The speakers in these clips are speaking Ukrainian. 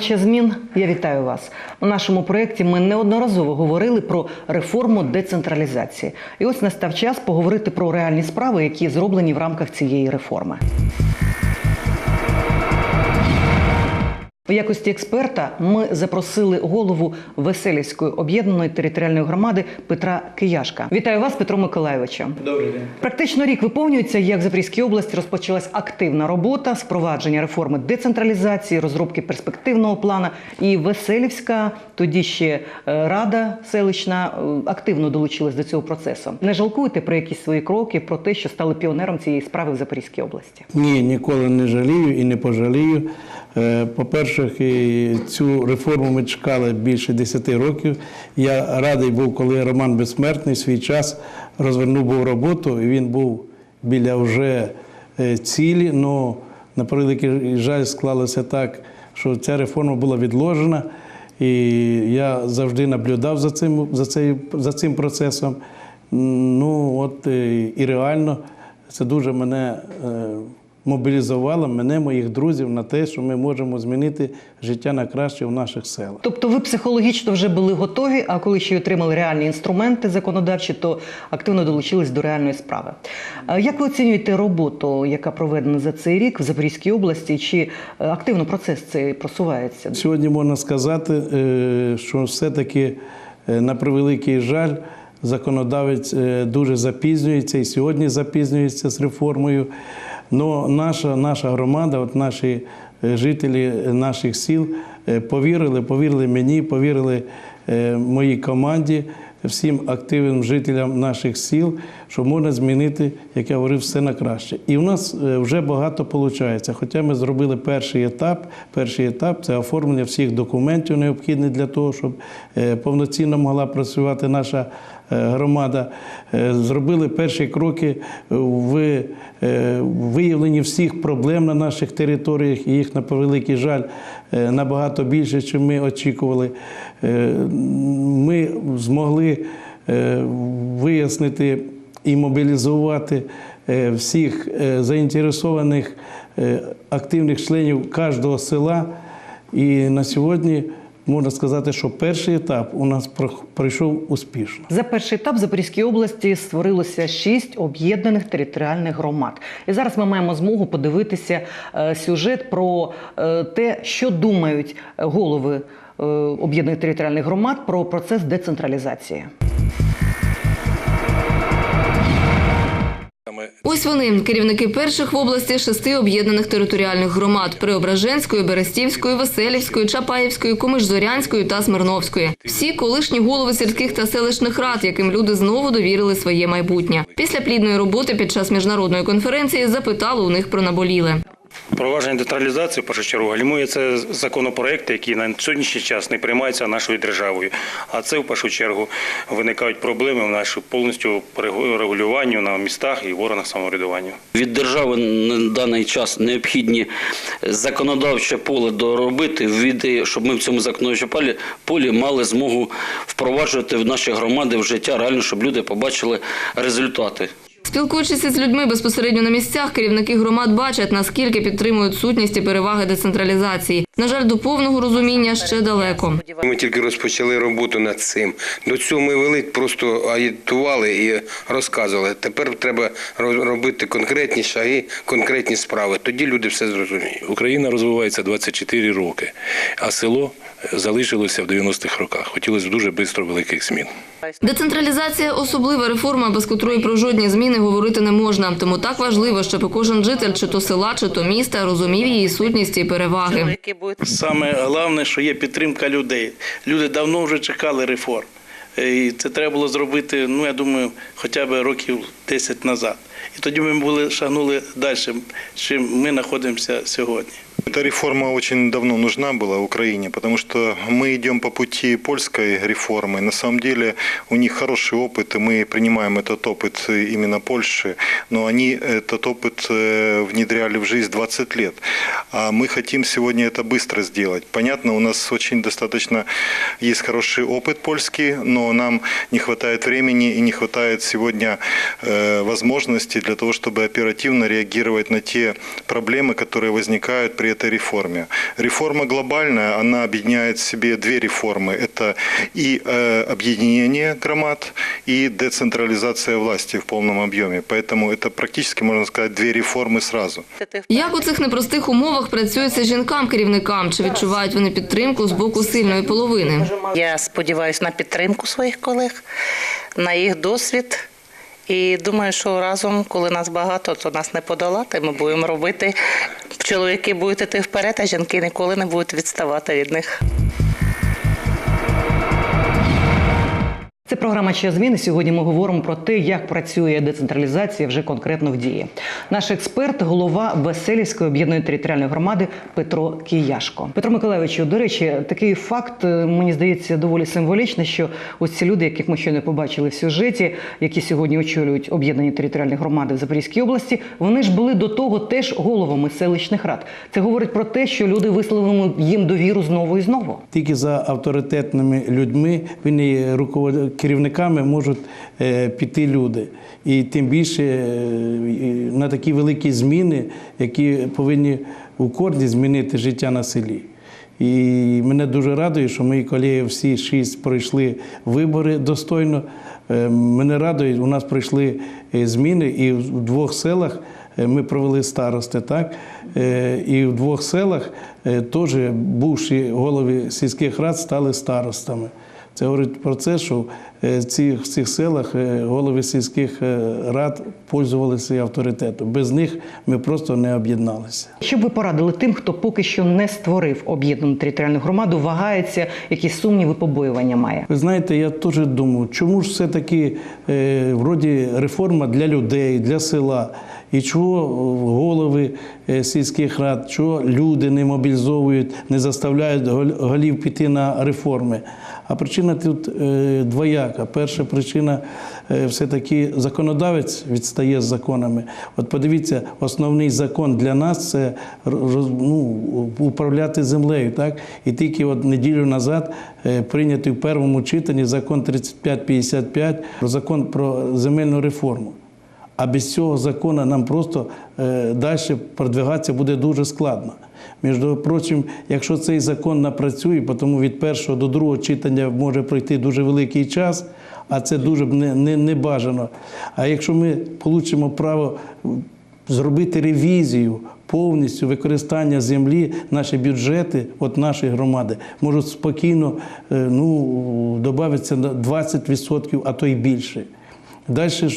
Час змін. Я вітаю вас. У нашому проєкті ми неодноразово говорили про реформу децентралізації. І ось настав час поговорити про реальні справи, які зроблені в рамках цієї реформи. У якості експерта ми запросили голову Веселівської об'єднаної територіальної громади Петра Кияшка. Вітаю вас, Петро Миколайовичу. Добрий день. Практично рік виповнюється, як в Запорізькій області розпочалась активна робота з впровадження реформи децентралізації, розробки перспективного плану. І Веселівська, тоді ще е, рада селищна, е, активно долучилась до цього процесу. Не жалкуєте про якісь свої кроки, про те, що стали піонером цієї справи в Запорізькій області. Ні, ніколи не жалію і не пожалію. Е, По-перше, цю реформу ми чекали більше 10 років. Я радий був, коли Роман Безсмертний свій час розвернув був роботу, і він був біля вже е, цілі. але на превеликий жаль склалося так, що ця реформа була відложена. І я завжди наблюдав за цим, за цей, за цим процесом. Ну от е, і реально це дуже мене е, мобілізувало, мене, моїх друзів, на те, що ми можемо змінити життя на краще в наших селах. Тобто ви психологічно вже були готові, а коли ще й отримали реальні інструменти законодавчі, то активно долучились до реальної справи. Як ви оцінюєте роботу, яка проведена за цей рік в Запорізькій області? Чи е, активно процес цей просувається? Сьогодні можна сказати, е, що все-таки е, на превеликий жаль. Законодавець е, дуже запізнюється і сьогодні запізнюється з реформою. Но наша, наша громада, от наші е, жителі наших сіл е, повірили, повірили мені, повірили е, моїй команді, всім активним жителям наших сіл, що можна змінити, як я говорив, все на краще. І у нас е, вже багато виходить. Хоча ми зробили перший етап. Перший етап це оформлення всіх документів, необхідних для того, щоб е, повноцінно могла працювати наша е, громада. Е, Зробили перші кроки в е, виявленні всіх проблем на наших територіях. І їх, на превеликий жаль, е, набагато більше, ніж ми очікували. Е, Ми змогли е, вияснити і мобілізувати е, всіх е, заінтересованих е, активних членів кожного села. І на сьогодні можна сказати, що перший етап у нас про- пройшов успішно. За перший етап в Запорізькій області створилося шість об'єднаних територіальних громад. І зараз ми маємо змогу подивитися е, сюжет про е, те, що думають е, голови об'єднаних територіальних громад про процес децентралізації. Ось вони, керівники перших в області шести об'єднаних територіальних громад Преображенської, Берестівської, Веселівської, Чапаївської, Комиш-Зорянської та Смирновської. Всі колишні голови сільських та селищних рад, яким люди знову довірили своє майбутнє. Після плідної роботи під час міжнародної конференції запитали у них про наболіле. Провадження децентралізації, в першу чергу, гальмує це законопроекти, які на сьогоднішній час не приймаються нашою державою. А це в першу чергу виникають проблеми в нашому повністю регулюванню на містах і в органах самоврядування. Від держави на даний час необхідні законодавче поле доробити, від, щоб ми в цьому законодавчому полі мали змогу впроваджувати в наші громади в життя реально, щоб люди побачили результати. Спілкуючись із людьми безпосередньо на місцях, керівники громад бачать, наскільки підтримують сутність і переваги децентралізації. На жаль, до повного розуміння ще далеко. Ми тільки розпочали роботу над цим. До цього ми вели, просто агітували і розказували. Тепер треба ро- робити конкретні шаги, конкретні справи. Тоді люди все зрозуміють. Україна розвивається 24 роки, а село залишилося в 90-х роках. Хотілося б дуже швидко великих змін. Децентралізація особлива реформа, без котрої про жодні зміни говорити не можна. Тому так важливо, щоб кожен житель чи то села, чи то міста розумів її сутність і переваги. Саме головне, що є підтримка людей. Люди давно вже чекали реформ. І це треба було зробити, ну я думаю, хоча б років 10 назад. І тоді ми були шагнули далі, чим ми знаходимося сьогодні. Эта реформа очень давно нужна была Украине, потому что мы идем по пути польской реформы. На самом деле у них хороший опыт, и мы принимаем этот опыт именно Польши, но они этот опыт э, внедряли в жизнь 20 лет. А мы хотим сегодня это быстро сделать. Понятно, у нас очень достаточно есть хороший опыт польский, но нам не хватает времени и не хватает сегодня э, возможностей для того, чтобы оперативно реагировать на те проблемы, которые возникают при этой реформе. Реформа глобальная, она объединяет в себе две реформы. Это и э, объединение громад, и децентрализация власти в полном объеме. Поэтому это практически, можно сказать, две реформы сразу. Як у цих непростих умовах працюється жінкам-керівникам? Чи відчувають вони підтримку з боку сильної половини? Я сподіваюся на підтримку своїх колег, на їх досвід. І думаю, що разом, коли нас багато, то нас не подолати. Ми будемо робити. Чоловіки будуть йти вперед, а жінки ніколи не будуть відставати від них. Це програма «Час зміни». Сьогодні ми говоримо про те, як працює децентралізація вже конкретно в дії. Наш експерт, голова Веселівської об'єднаної територіальної громади Петро Кияшко. Петро Миколайовичу, до речі, такий факт е, мені здається доволі символічний, що ось ці люди, яких ми щойно побачили в сюжеті, які сьогодні очолюють об'єднані територіальні громади в Запорізькій області, вони ж були до того теж головами селищних рад. Це говорить про те, що люди висловили їм довіру знову і знову. Тільки за авторитетними людьми, він і. Керівниками можуть е, піти люди. І тим більше е, на такі великі зміни, які повинні у корні змінити життя на селі. І мене дуже радує, що мої колеги всі шість пройшли вибори достойно. Е, Мене радує, у нас пройшли зміни, і в двох селах ми провели старости, так? І в двох селах теж бувші голови сільських рад стали старостами. Це говорить про це, що в цих, цих селах е, голови сільських е, рад пользувалися авторитетом. Без них ми просто не об'єдналися. Що б ви порадили тим, хто поки що не створив об'єднану територіальну громаду, вагається, які сумніви, побоювання має? Ви знаєте, я теж думаю, чому ж все-таки е, вроді реформа для людей, для села. І чого голови е, сільських рад, чого люди не мобілізовують, не заставляють гол- голів піти на реформи. А причина тут е, двояка. Перша причина е, все-таки законодавець відстає з законами. От подивіться, основний закон для нас це ну, управляти землею. Так? І тільки от неділю назад е, прийнятий в першому читанні закон 3555, закон про земельну реформу. А без цього закону нам просто е, далі продвигатися буде дуже складно. Між прочим, якщо цей закон напрацює, тому від першого до другого читання може пройти дуже великий час, а це дуже не, не, не бажано. А якщо ми отримаємо право зробити ревізію повністю використання землі, наші бюджети, от наші громади, можуть спокійно е, ну, додатися на 20%, а то й більше. Далі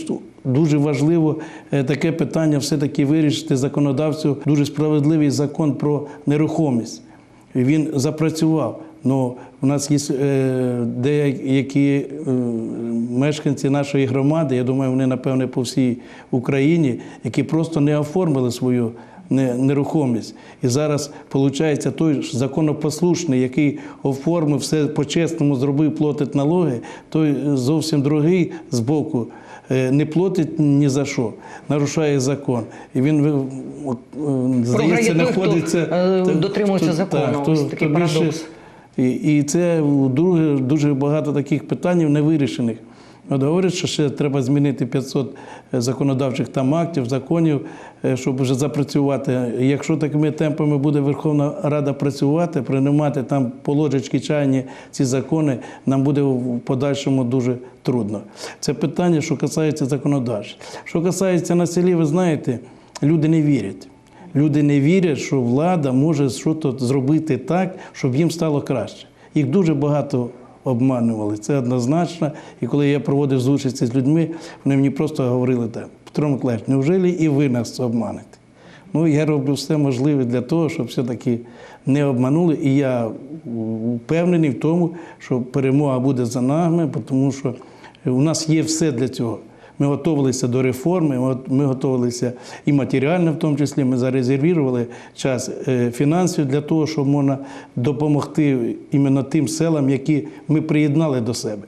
дуже важливо е, таке питання все-таки вирішити законодавцю дуже справедливий закон про нерухомість. Він запрацював. Ну, у нас є е, деякі е, мешканці нашої громади, я думаю, вони, напевне, по всій Україні, які просто не оформили свою нерухомість. І зараз, виходить, той ж законопослушний, який оформив все по-чесному, зробив, платить налоги, той зовсім другий з боку не платить ні за що, нарушає закон. І він е, здається, знаходиться е, дотримується закону. такий парадокс. і, і це дуже, дуже багато таких питань невирішених. От говорять, що ще треба змінити 500 законодавчих там актів, законів, е, щоб вже запрацювати. Якщо такими темпами буде Верховна Рада працювати, приймати там по ложечки чайні ці закони, нам буде в подальшому дуже трудно. Це питання, що касається законодавчих. Що касається на селі, ви знаєте, люди не вірять. Люди не вірять, що влада може щось зробити так, щоб їм стало краще. Їх дуже багато обманювали, це однозначно. І коли я проводив зустрічі з людьми, вони мені просто говорили так, Петро Миколаївич, неужели і ви нас обманете? Ну, я роблю все можливе для того, щоб все-таки не обманули. І я впевнений в тому, що перемога буде за нами, тому що у нас є все для цього. Ми готувалися до реформи, ми готувалися і матеріально, в тому числі. Ми зарезервували час е, фінансів для того, щоб можна допомогти іменно тим селам, які ми приєднали до себе.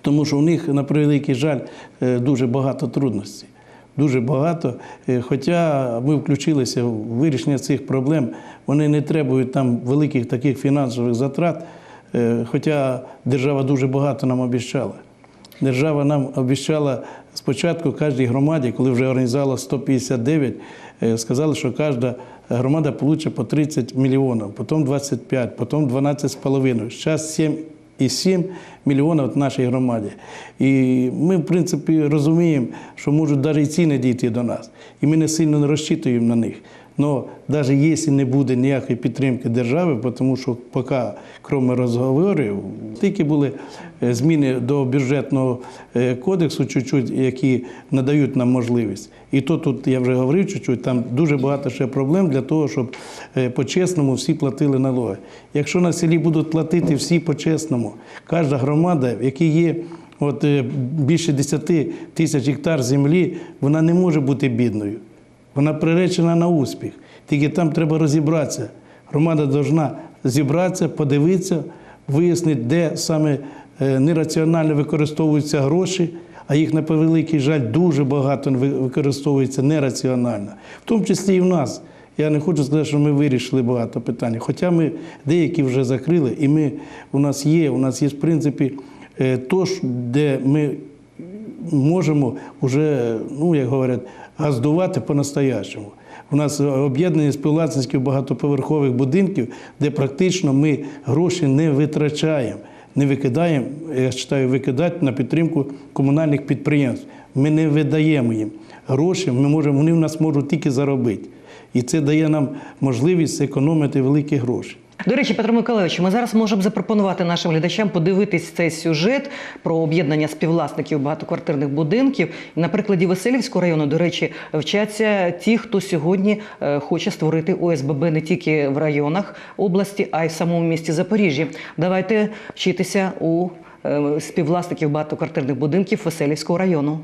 Тому що у них, на превеликий жаль, е, дуже багато трудностей. Дуже багато. Е, Хоча ми включилися в вирішення цих проблем, вони не требують там великих таких фінансових затрат. Хоча держава дуже багато нам обіцяла. Держава нам обіцяла спочатку кожній громаді, коли вже організувала 159, е, сказали, що кожна громада получить по 30 мільйонів, потім 25, потім 12,5. Зараз 7,7 мільйонів в нашій громаді. І ми, в принципі, розуміємо, що можуть навіть і ціни дійти до нас. І ми не сильно не розчитуємо на них. Но навіть якщо не буде ніякої підтримки держави, тому що поки, крім розговорів, тільки були е, зміни до бюджетного е, кодексу, чуть-чуть, які надають нам можливість. І то тут я вже говорив чуть-чуть, там дуже багато ще проблем для того, щоб е, по-чесному всі платили налоги. Якщо на селі будуть платити всі по-чесному, кожна громада, в якій є от, більше 10 тисяч гектар землі, вона не може бути бідною. Вона приречена на успіх. Тільки там треба розібратися. Громада повинна зібратися, подивитися, вияснити, де саме е, нераціонально використовуються гроші, а їх, на превеликий жаль, дуже багато використовується нераціонально. В тому числі і в нас. Я не хочу сказати, що ми вирішили багато питань. Хоча ми деякі вже закрили, і ми, у нас є, у нас є, в принципі, е, то, де ми можемо вже, ну як говорять, газдувати по-настоящому. У нас об'єднані співвласницьких багатоповерхових будинків, де практично ми гроші не витрачаємо, не викидаємо, я вважаю, викидати на підтримку комунальних підприємств. Ми не видаємо їм гроші, ми можемо, вони в нас можуть тільки заробити. І це дає нам можливість економити великі гроші. До речі, Петро Миколайович, ми зараз можемо запропонувати нашим глядачам подивитись цей сюжет про об'єднання співвласників багатоквартирних будинків. На прикладі Веселівського району, до речі, вчаться ті, хто сьогодні е, хоче створити ОСББ не тільки в районах області, а й в самому місті Запоріжжя. Давайте вчитися у е, співвласників багатоквартирних будинків Веселівського району.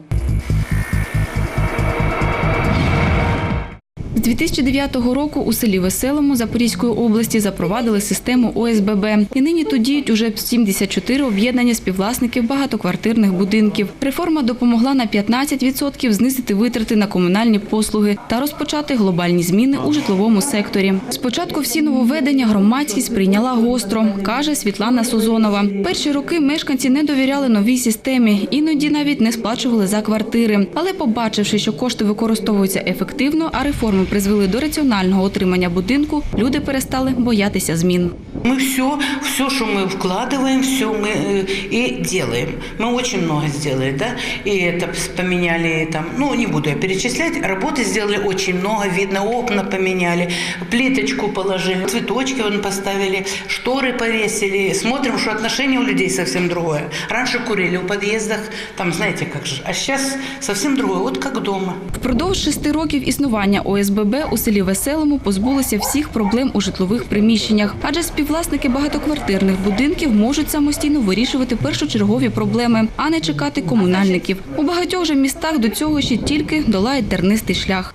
2009 року у селі Веселому Запорізької області запровадили систему ОСББ. І нині тут діють уже 74 об'єднання співвласників багатоквартирних будинків. Реформа допомогла на 15% знизити витрати на комунальні послуги та розпочати глобальні зміни у житловому секторі. Спочатку всі нововведення громадськість прийняла гостро, каже Світлана Созонова. Перші роки мешканці не довіряли новій системі, іноді навіть не сплачували за квартири. Але побачивши, що кошти використовуються ефективно, а реформи призвели до раціонального отримання будинку, люди перестали боятися змін. Мы все, все, что мы вкладываем, все мы э, и делаем. Мы очень много сделали, да, и это с- поменяли там, ну, не буду я перечислять, работы сделали очень много, видно, окна поменяли, плиточку положили, цветочки вон поставили, шторы повесили, смотрим, что отношение у людей совсем другое. Раньше курили в подъездах, там, знаете, как же, а сейчас совсем другое, вот как дома. Впродовж шести років існування ОСББ у селі Веселому позбулися всіх проблем у житлових приміщеннях, адже співвласники багатоквартирних будинків можуть самостійно вирішувати першочергові проблеми, а не чекати комунальників. У багатьох же містах до цього ще тільки долають тернистий шлях.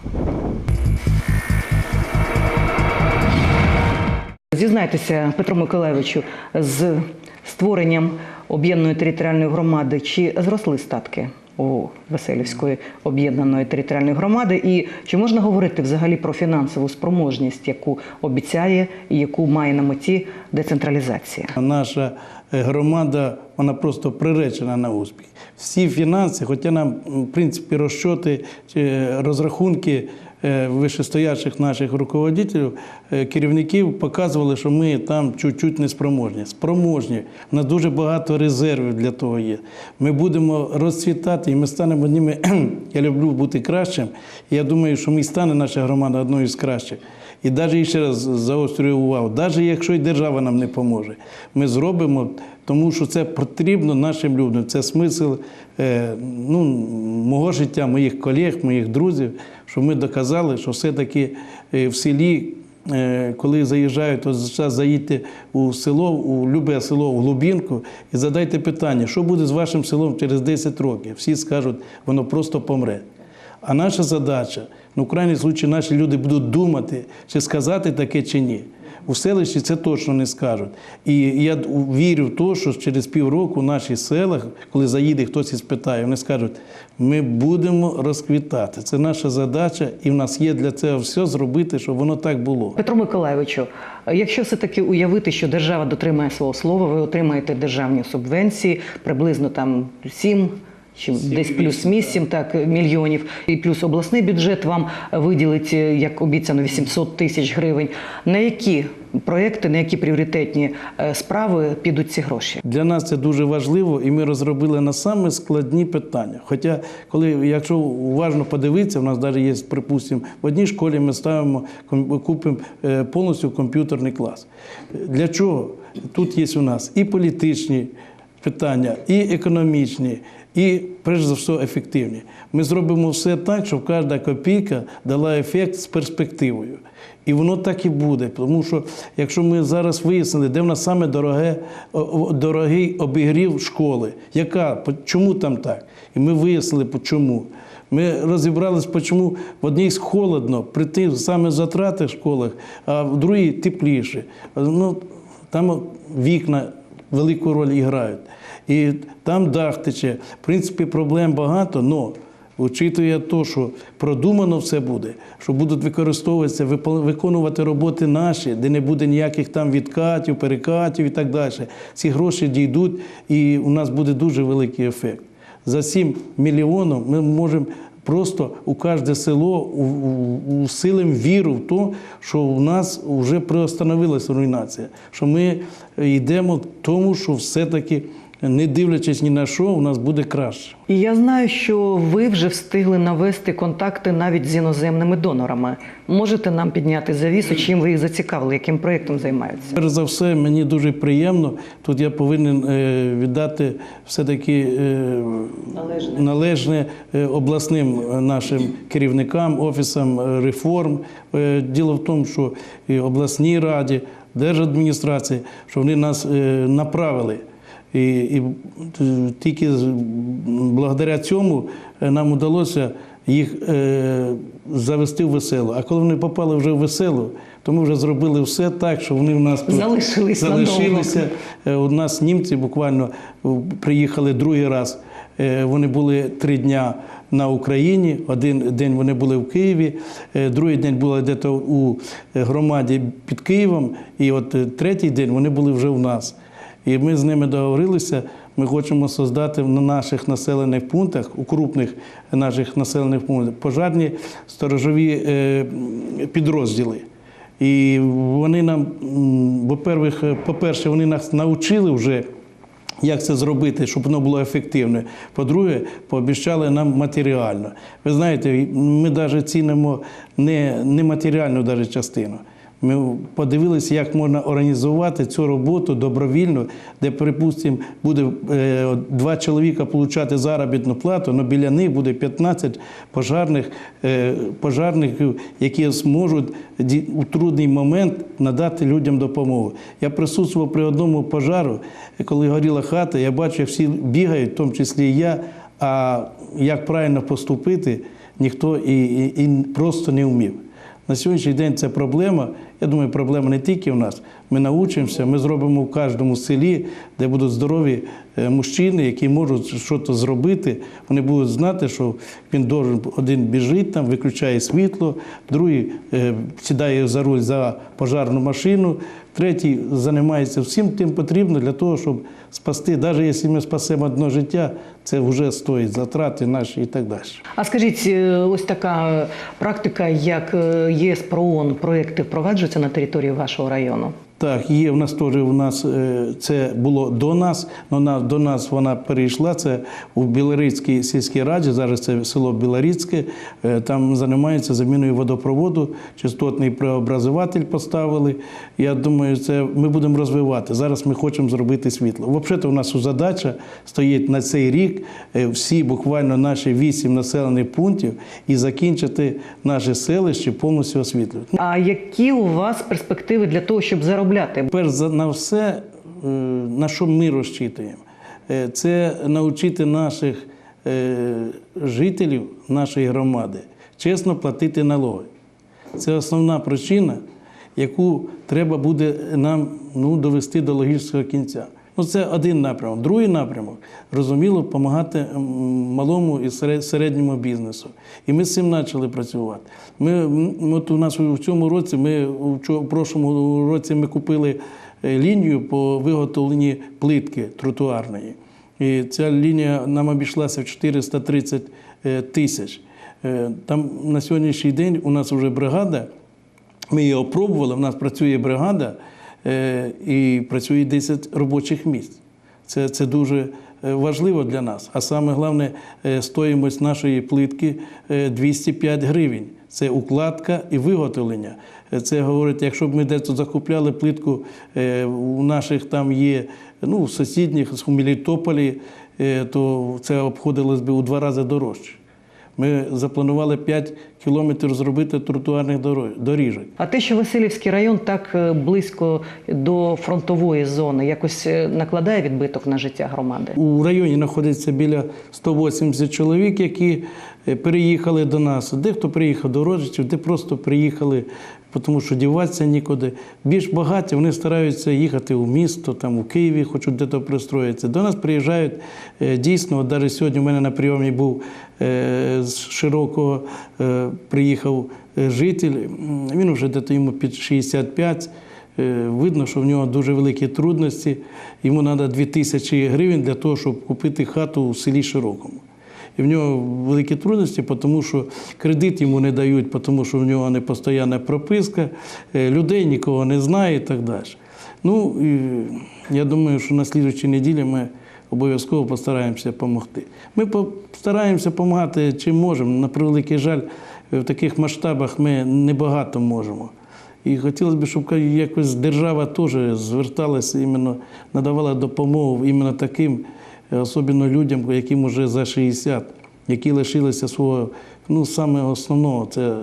Зізнайтеся, Петро Миколайовичу, з створенням об'єднаної територіальної громади чи зросли статки у Веселівської об'єднаної територіальної громади? І чи можна говорити взагалі про фінансову спроможність, яку обіцяє і яку має на меті децентралізація? Наша е, громада вона просто приречена на успіх. Всі фінанси, хоча нам, в принципі, розчоти чи розрахунки е, вищестоячих наших руководителів, е, керівників показували, що ми там чуть-чуть не спроможні. Спроможні. У нас дуже багато резервів для того є. Ми будемо розцвітати і ми станемо одніми. Я люблю бути кращим. Я думаю, що ми стане наша громада одною з кращих. І навіть ще раз заострюю увагу, навіть якщо і держава нам не поможе, ми зробимо, тому що це потрібно нашим людям. Це смисл е, ну, мого життя, моїх колег, моїх друзів, що ми доказали, що все-таки е, в селі. е, Коли заїжджають, то зараз заїдьте у село, у любе село, в Глубінку, і задайте питання, що буде з вашим селом через 10 років. Всі скажуть, воно просто помре. А наша задача, ну, в крайній случаї, наші люди будуть думати, чи сказати таке, чи ні. У селищі це точно не скажуть. І я вірю в те, що через півроку в наших селах, коли заїде хтось і спитає, вони скажуть, ми будемо розквітати. Це наша задача, і в нас є для цього все зробити, щоб воно так було. Петро Миколайовичу, якщо все-таки уявити, що держава дотримає свого слова, ви отримаєте державні субвенції приблизно там 7 чи десь плюс 8 так, мільйонів, і плюс обласний бюджет вам виділить, е, як обіцяно, 800 тисяч гривень. На які проекти, на які пріоритетні е, справи підуть ці гроші? Для нас це дуже важливо, і ми розробили на саме складні питання. Хоча, коли, якщо уважно подивитися, у нас навіть є, припустимо, в одній школі ми ставимо купимо е, повністю комп'ютерний клас. Для чого? Тут є у нас і політичні питання, і економічні, і, перш за все, ефективні. Ми зробимо все так, щоб кожна копійка дала ефект з перспективою. І воно так і буде. Тому що якщо ми зараз вияснили, де в нас саме дороге, дорогий обігрів школи, яка, чому там так? І ми вияснили, чому. Ми розібралися, чому в одній холодно, при тих саме затрати в школах, а в другій тепліше. Ну, там вікна велику роль грають. І там дах тече. В принципі, проблем багато, але Учитує те, що продумано все буде, що будуть використовуватися, виконувати роботи наші, де не буде ніяких там відкатів, перекатів і так далі. Ці гроші дійдуть, і у нас буде дуже великий ефект. За 7 мільйонів ми можемо просто у кожне село у- у- усилимо віру в те, що у нас вже приостановилася руйнація, що ми йдемо тому, що все-таки, не дивлячись ні на що, у нас буде краще. І я знаю, що ви вже встигли навести контакти навіть з іноземними донорами. Можете нам підняти завісу, чим ви їх зацікавили, яким проєктом займаються? Перш за все, мені дуже приємно. Тут я повинен е, віддати все-таки е, Належне. належне е, обласним нашим керівникам, офісам реформ. Діло в тому, що обласній раді, держадміністрації, що вони нас направили. І, і тільки благодаря цьому е, нам вдалося їх е, завести в веселу. А коли вони попали вже в веселу, то ми вже зробили все так, що вони в нас Залишились залишилися. Е, У нас німці буквально е, приїхали другий раз. Вони були три дня на Україні. Один день вони були в Києві, другий день були десь у громаді під Києвом, і от третій день вони були вже в нас. І ми з ними договорилися. Ми хочемо создати на наших населених пунктах, у крупних наших населених пунктах, пожарні сторожові е, підрозділи. І вони нам, м, по-перше, вони нас навчили вже. Як це зробити, щоб воно було ефективне? По-друге, пообіцяли нам матеріально. Ви знаєте, ми навіть цінимо не, матеріальну частину. Ми подивилися, як можна організувати цю роботу добровільно, де, припустимо, буде е, два чоловіка отримати заробітну плату, але біля них буде 15 пожарних, е, пожарників, які зможуть у трудний момент надати людям допомогу. Я присутствував при одному пожару, коли горіла хата, я бачу, як всі бігають, в тому числі і я. А як правильно поступити, ніхто і просто не вмів. На сьогоднішній день це проблема. Я думаю, проблема не тільки в нас. Ми навчимося, ми зробимо в кожному селі, де будуть здорові е, мужчини, які можуть щось зробити. Вони будуть знати, що він должен один біжить там, виключає світло, другий е, сідає за руль за пожарну машину, третій займається всім тим потрібно для того, щоб спасти. Навіть якщо ми спасемо одне життя, це вже стоїть затрати наші і так далі. А скажіть, е, ось така практика, як е, ЄС ПРООН, проекти впроваджуються на території вашого району? Так, є в нас теж у нас е, це було до нас, але до нас вона перейшла. Це у Білорицькій сільській раді. Зараз це село Білорицьке. Е, Там займаються заміною водопроводу, частотний преобразователь поставили. Я думаю, це ми будемо розвивати. Зараз ми хочемо зробити світло. Взагалі, у нас задача стоїть на цей рік е, всі буквально наші вісім населених пунктів і закінчити наше селище повністю освітлювати. А які у вас перспективи для того, щоб заробляти? Перш за на все, е, на що ми розчитуємо, е, це навчити наших е, жителів нашої громади чесно платити налоги. Це основна причина, яку треба буде нам ну, довести до логічного кінця. Ну, це один напрямок. Другий напрямок зрозуміло, допомагати малому і середньому бізнесу. І ми з цим почали працювати. Ми, от у нас у цьому році, ми у прошлому році ми купили е, лінію по виготовленні плитки тротуарної. І ця лінія нам обійшлася в 430 е, тисяч. Е, Там на сьогоднішній день у нас вже бригада. Ми її опробували, у нас працює бригада і працює 10 робочих місць. Це, це дуже е, важливо для нас. А саме головне, е, стоїмость нашої плитки е, 205 гривень. Це укладка і виготовлення. Е, Це говорить, якщо б ми десь закупляли плитку, е, у наших там є, ну, сусідніх, у Мелітополі, е, то це обходилось би у два рази дорожче. Ми запланували 5 кілометрів зробити тротуарних доріжок. А те, що Васильівський район так е, близько до фронтової зони, якось е, накладає відбиток на життя громади. У районі знаходиться біля 180 чоловік, які е, переїхали до нас. Дехто приїхав до родичів, де просто приїхали, тому що діватися нікуди. Більш багаті вони стараються їхати у місто, там у Києві, хочуть де-то пристроїтися. До нас приїжджають е, дійсно. Навіть сьогодні у мене на прийомі був е, з широкого е, приїхав житель. Він вже десь йому під 65. Е, Видно, що в нього дуже великі трудності. Йому треба 2 тисячі гривень для того, щоб купити хату у селі Широкому. І в нього великі трудності, тому що кредит йому не дають, тому що в нього не постійна прописка, е, людей нікого не знає і так далі. Ну, і я думаю, що на слідчій неділі ми обов'язково постараємося допомогти. Ми постараємося допомагати чим можемо. На превеликий жаль, в таких масштабах ми небагато можемо. І хотілося б, щоб якось держава теж зверталася, надавала допомогу іменно таким, особливо людям, яким вже за 60, які лишилися свого, ну, саме основного, це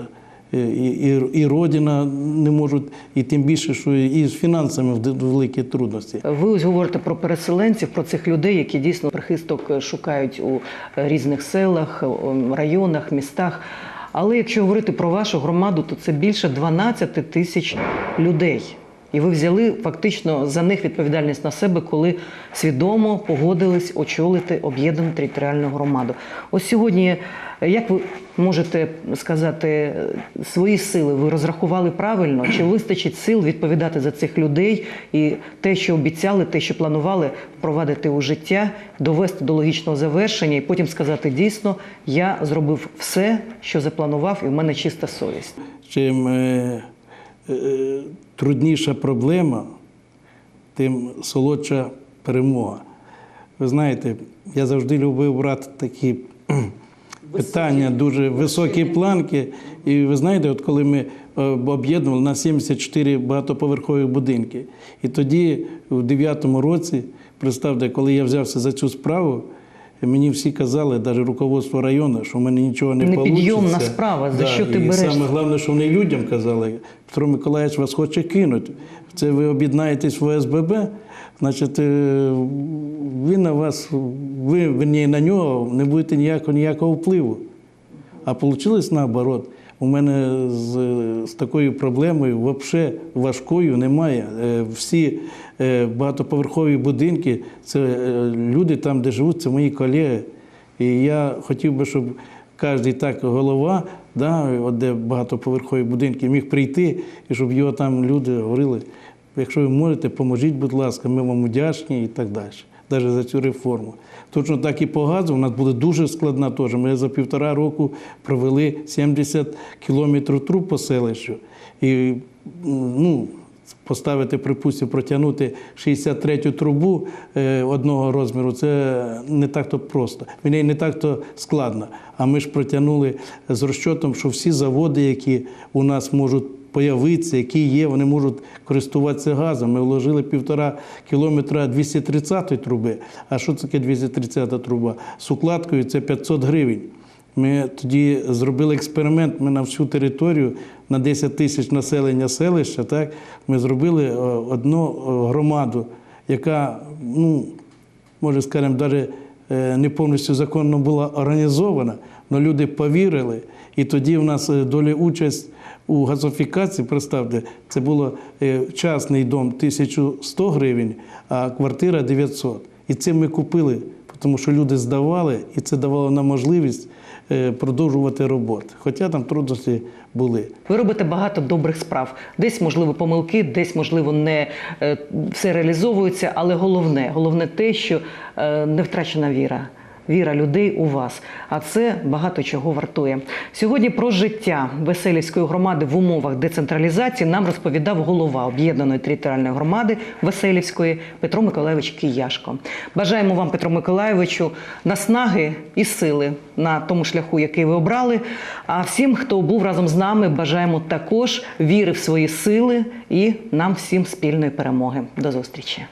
е, і, і, і родина не можуть, і тим більше, що і з фінансами великі трудності. Ви ось говорите про переселенців, про цих людей, які дійсно прихисток шукають у е, різних селах, районах, містах. Але якщо говорити про вашу громаду, то це більше 12 тисяч людей. І ви взяли фактично за них відповідальність на себе, коли свідомо погодились очолити об'єднану територіальну громаду. Ось сьогодні, е, як ви можете сказати, е, свої сили ви розрахували правильно? Чи вистачить сил відповідати за цих людей і те, що обіцяли, те, що планували впровадити у життя, довести до логічного завершення, і потім сказати дійсно, я зробив все, що запланував, і в мене чиста совість. Чим е, трудніша проблема, тим солодша перемога. Ви знаєте, я завжди любив брати такі питання, дуже високі планки. І ви знаєте, от коли ми е, об'єднували на 74 багатоповерхові будинки, і тоді, у 9-му році, представте, коли я взявся за цю справу, Мені всі казали, навіть руководство району, що в мене нічого не вийде. Непідйомна справа, за що ти і береш? Саме головне, що вони людям казали, Петро Миколаївич вас хоче кинути. Це ви об'єднаєтесь в ОСББ, значить, ви на вас, ви верні, на нього не будете ніякого, ніякого впливу. А вийшло наоборот. У мене з, з такою проблемою взагалі важкою немає. Е, Всі е, багатоповерхові будинки, це е, люди там, де живуть, це мої колеги. І я хотів би, щоб кожен так голова, да, от де багатоповерхові будинки, міг прийти, і щоб його там люди говорили, якщо ви можете, поможіть, будь ласка, ми вам вдячні і так далі. Навіть за цю реформу. Точно так і по газу у нас буде дуже складна теж. Ми за півтора року провели 70 кілометрів труб по селищу. І ну, поставити, припустимо, протягнути 63-ю трубу е, одного розміру, це не так-то просто. Мені не так-то складно. А ми ж протягнули з розчотом, що всі заводи, які у нас можуть появитися, які є, вони можуть користуватися газом. Ми вложили півтора кілометра 230-ї труби. А що таке 230-та труба? З укладкою це 500 гривень. Ми тоді зробили експеримент. Ми на всю територію на 10 тисяч населення селища. Так ми зробили е, одну е, громаду, яка, ну може, скажімо, навіть е, не повністю законно була організована, але люди повірили. І тоді в нас доля участь у газифікації, представте, це було е, частний дом 1100 гривень, а квартира 900. І це ми купили, тому що люди здавали, і це давало нам можливість е, продовжувати роботу. Хоча там трудності були. Ви робите багато добрих справ. Десь можливо помилки, десь можливо не е, все реалізовується, але головне, головне те, що не втрачена віра. Віра людей у вас, а це багато чого вартує. Сьогодні про життя Веселівської громади в умовах децентралізації нам розповідав голова об'єднаної територіальної громади Веселівської Петро Миколайович Кияшко. Бажаємо вам, Петро Миколайовичу, наснаги і сили на тому шляху, який ви обрали. А всім, хто був разом з нами, бажаємо також віри в свої сили і нам всім спільної перемоги. До зустрічі.